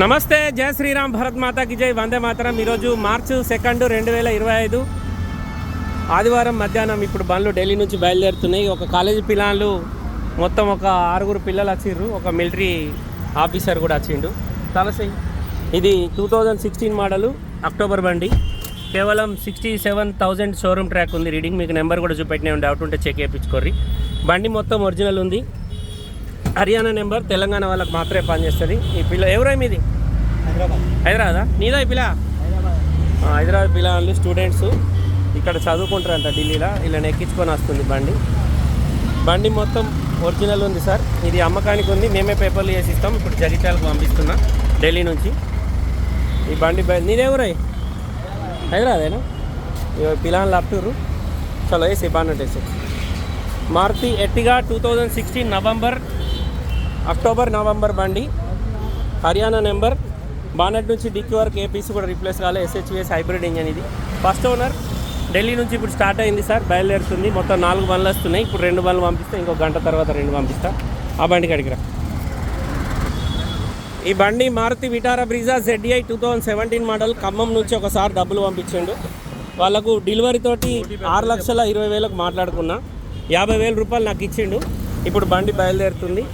నమస్తే జయ శ్రీరామ్ భరత్ మాతాకి జై వందే మాతరం. ఈరోజు మార్చి సెకండ్ రెండు వేల ఇరవై ఐదు. ఆదివారం మధ్యాహ్నం ఇప్పుడు బండ్లు ఢిల్లీ నుంచి బయలుదేరుతున్నాయి. ఒక కాలేజీ పిల్లలు మొత్తం ఒక ఆరుగురు పిల్లలు వచ్చిండ్రు ఒక మిలిటరీ ఆఫీసర్ కూడా వచ్చిండు. తలసింగ్ ఇది two thousand sixteen model October బండి. కేవలం sixty seven thousand showroom track ఉంది. రీడింగ్ మీకు నెంబర్ కూడా చూపెట్టిన డౌట్ ఉంటే చెక్ చేయించుకోర్రి. బండి మొత్తం ఒరిజినల్ ఉంది. హర్యానా నెంబర్ తెలంగాణ వాళ్ళకి మాత్రమే పనిచేస్తుంది ఈ పిల్ల ఎవరో మీది? హైదరాబాద్. హైదరాబాదా? నీదా ఈ పిల్ల? హైదరాబాద్. పిల్లలు స్టూడెంట్స్. ఇక్కడ చదువుకుంటారంట ఢిల్లీలో ఇలా ఎక్కించుకొని వస్తుంది బండి. బండి మొత్తం ఒరిజినల్ ఉంది సార్. ఇది అమ్మకానికి ఉంది. మేమే పేపర్లు చేసి ఇస్తాం. ఇప్పుడు జగిత్యాలకు పంపిస్తున్నా ఢిల్లీ నుంచి. ఈ బండి నీదేవరై హైదరాబాదేనా? ఇగో పిల్లలు అప్టూరు చలో వేసి వేసి Maruti Ertiga two thousand sixteen November October November బండి. హర్యానా నెంబర్. బానెట్ నుంచి డిక్కి వరకు ఏపీసీ కూడా రీప్లేస్ కాలే. ఎస్హెచ్విఎస్ హైబ్రిడ్ ఇంజన్ ఇది. ఫస్ట్ ఓనర్ ఢిల్లీ నుంచి ఇప్పుడు స్టార్ట్ అయింది సార్. బయలుదేరుతుంది. మొత్తం నాలుగు బండ్లు వస్తున్నాయి. ఇప్పుడు రెండు బండ్లు పంపిస్తే ఇంకో గంట తర్వాత రెండు పంపిస్తా. ఆ బండికి అడిగిరా. ఈ బండి Maruti Vitara Brezza ZI two thousand seventeen model Khammam నుంచి ఒకసారి డబ్బులు పంపించిండు. వాళ్ళకు డెలివరీ తోటి ఆరు లక్షల ఇరవై వేలకు మాట్లాడుకున్నా. యాభై వేల రూపాయలు నాకు ఇచ్చిండు. ఇప్పుడు బండి బయలుదేరుతుంది.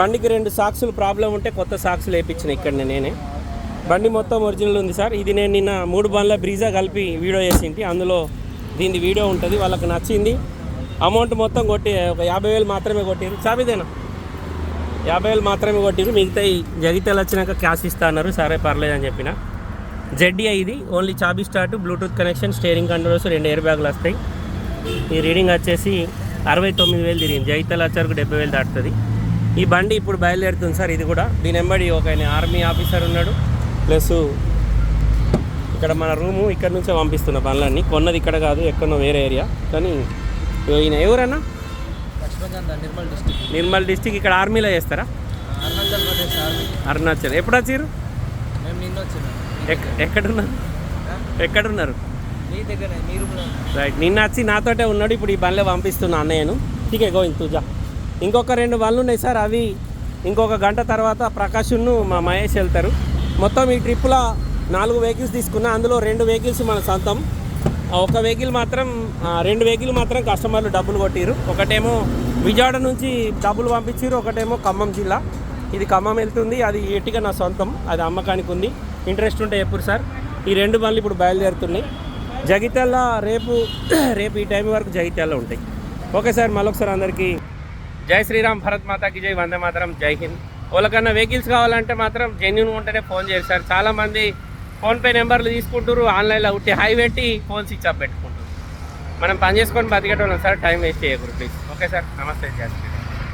బండికి రెండు సాక్సులు ప్రాబ్లం ఉంటే కొత్త సాక్సులు వేయించిన ఇక్కడ నేనే. బండి మొత్తం ఒరిజినల్ ఉంది సార్. ఇది నేను నిన్న మూడు బండ్ల బ్రీజా కలిపి వీడియో చేసింటి. అందులో దీని వీడియో ఉంటుంది. వాళ్ళకి నచ్చింది. అమౌంట్ మొత్తం కొట్టి ఒక యాభై వేలు మాత్రమే కొట్టారు చాబిదేనా యాభై వేలు మాత్రమే కొట్టిరు మిగతా జగిత్యాలు వచ్చినాక క్యాష్ ఇస్తా అన్నారు. సరే పర్లేదు అని చెప్పిన. జెడ్డీఐ ఇది. Only చాబీ start Bluetooth connection steering controls రెండు ఎయిర్ బ్యాగులు వస్తాయి. ఈ రీడింగ్ వచ్చేసి అరవై తొమ్మిది వేలు తిరిగింది. జగిత్యాల వచ్చరకు డెబ్బై వేలు దాటుతుంది. ఈ బండి ఇప్పుడు బయలుదేరుతుంది సార్ ఇది కూడా. దీని వెంబడి ఒక ఆర్మీ ఆఫీసర్ ఉన్నాడు. ప్లస్ ఇక్కడ మన రూము ఇక్కడ నుంచే పంపిస్తున్న పనులన్నీ కొన్నది ఇక్కడ కాదు ఎక్కడో వేరే ఏరియా. కానీ ఈయన ఎవరన్నా? నిర్మల్ డిస్టిక్. నిర్మల్ డిస్టిక్ ఇక్కడ ఆర్మీలో చేస్తారా? అరుణాచల్ ప్రదేశ్ ఆర్మీ. అరుణాచల్. ఎప్పుడు వచ్చారు? ఎక్కడున్నారు? ఎక్కడున్నారు? రైట్. నిన్న వచ్చి నాతోటే ఉన్నాడు ఇప్పుడు ఈ బండ్లే పంపిస్తున్నా అన్నయ్యను. ఠీకే గోవింద్ తుజా ఇంకొక రెండు బండ్లు ఉన్నాయి సార్. అవి ఇంకొక గంట తర్వాత ప్రకాష్ను మా మహేష్ వెళ్తారు. మొత్తం ఈ ట్రిప్లో నాలుగు వెహికల్స్ తీసుకున్నా అందులో రెండు వెహికల్స్ మన సొంతం. ఒక వెహికల్ మాత్రం రెండు వెహికల్ మాత్రం కస్టమర్లు డబ్బులు కొట్టిరు ఒకటేమో విజయవాడ నుంచి డబ్బులు పంపించారు ఒకటేమో ఖమ్మం జిల్లా. ఇది ఖమ్మం వెళ్తుంది అది ఎట్టిగా నా సొంతం అది అమ్మకానికి ఉంది. ఇంట్రెస్ట్ ఉంటే ఎప్పుడు సార్. ఈ రెండు బండ్లు ఇప్పుడు బయలుదేరుతున్నాయి. జగిత్యాల రేపు రేపు ఈ టైం వరకు జగిత్యాల ఉంటాయి. ఓకే సార్ మళ్ళొకసారి అందరికీ జై శ్రీరామ్ భరత్ మాతాకి జై వందే మాతరం జై హింద్. వాళ్ళకన్నా వెహికల్స్ కావాలంటే మాత్రం జెన్యున్ ఉంటేనే ఫోన్ చేయాలి సార్. చాలామంది ఫోన్పే నెంబర్లు తీసుకుంటారు ఆన్లైన్లో ఉట్టి హై పెట్టి ఫోన్ స్విచ్ ఆఫ్ పెట్టుకుంటారు మనం పని చేసుకొని బతికేటోళ్ళం సార్ టైం వేస్ట్ చేయకూడదు ప్లీజ్ ఓకే సార్ నమస్తే జై శ్రీరామ్.